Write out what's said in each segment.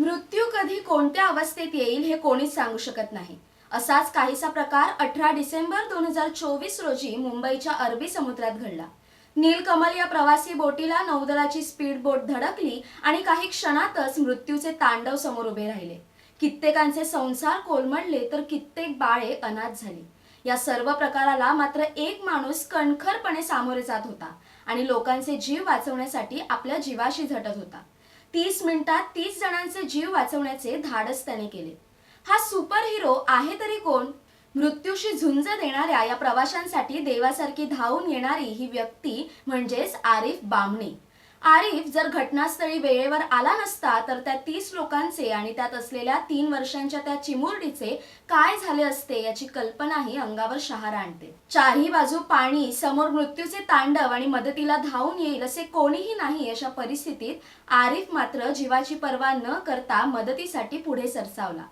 मृत्यू कधी कोणत्या अवस्थेत येईल हे कोणीच सांगू शकत नाही. असाच काहीसा प्रकार अठरा डिसेंबर दोन हजार चोवीस रोजी मुंबईच्या अरबी समुद्रात घडला. नीलकमल या प्रवासी बोटीला नौदलाची स्पीड बोट धडकली आणि काही क्षणातच मृत्यूचे तांडव समोर उभे राहिले. कित्येकांचे संसार कोलमडले तर कित्येक बाळे अनाथ झाली. या सर्व प्रकाराला मात्र एक माणूस कणखरपणे सामोरे जात होता आणि लोकांचे जीव वाचवण्यासाठी आपल्या जीवाशी झटत होता. तीस मिनिटात तीस जणांचे जीव वाचवण्याचे धाडस त्याने केले. हा सुपर हिरो आहे तरी कोण? मृत्यूशी झुंज देणाऱ्या या प्रवाशांसाठी देवासारखी धावून येणारी ही व्यक्ती म्हणजेच आरिफ बामणे. आरिफ जर घटनास्थळी वेळेवर आला नसता तर त्या तीस लोकांचे आणि त्यात असलेल्या तीन वर्षांच्या त्या चिमुरडीचे काय झाले असते याची कल्पनाही अंगावर शहारा आणते. चारही बाजू पाणी समोर मृत्यूचे तांडव आणि मदतीला धावून येईल असे कोणीही नाही अशा परिस्थितीत आरिफ मात्र जीवाची पर्वा न करता मदतीसाठी पुढे सरसावला.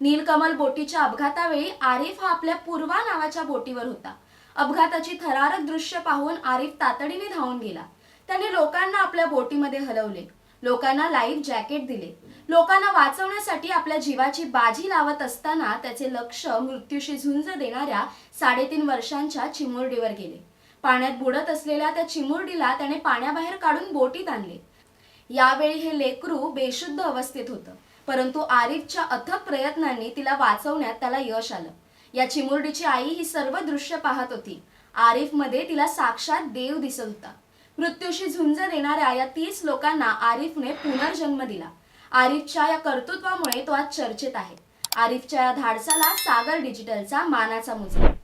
नीलकमल बोटीच्या अपघातावेळी आरिफ हा आपल्या पूर्वा नावाच्या बोटीवर होता. अपघाताची थरारक दृश्य पाहून आरिफ तातडीने धावून गेला. त्याने लोकांना आपल्या बोटीमध्ये हलवले. लोकांना लाईफ जॅकेट दिले. लोकांना वाचवण्यासाठी आपल्या जीवाची बाजी लावत असताना त्याचे लक्ष मृत्यूशी झुंज देणाऱ्या साडेतीन वर्षांच्या चिमुरडीवर गेले. पाण्यात बुडत असलेल्या त्या चिमुरडीला त्याने पाण्याबाहेर काढून बोटीत आणले. यावेळी हे लेकरू बेशुद्ध अवस्थेत होतं. परंतु आरिफच्या अथक प्रयत्नांनी तिला वाचवण्यात त्याला यश आलं. या चिमुरडीची आई ही सर्व दृश्य पाहत होती. आरिफमध्ये तिला साक्षात देव दिसत होता. मृत्यूशी झुंज देणाऱ्या या तीस लोकांना आरिफने पुनर्जन्म दिला. आरिफच्या या कर्तृत्वामुळे तो आज चर्चेत आहे. आरिफच्या या धाडसाला सागर डिजिटलचा मानाचा मुजरा.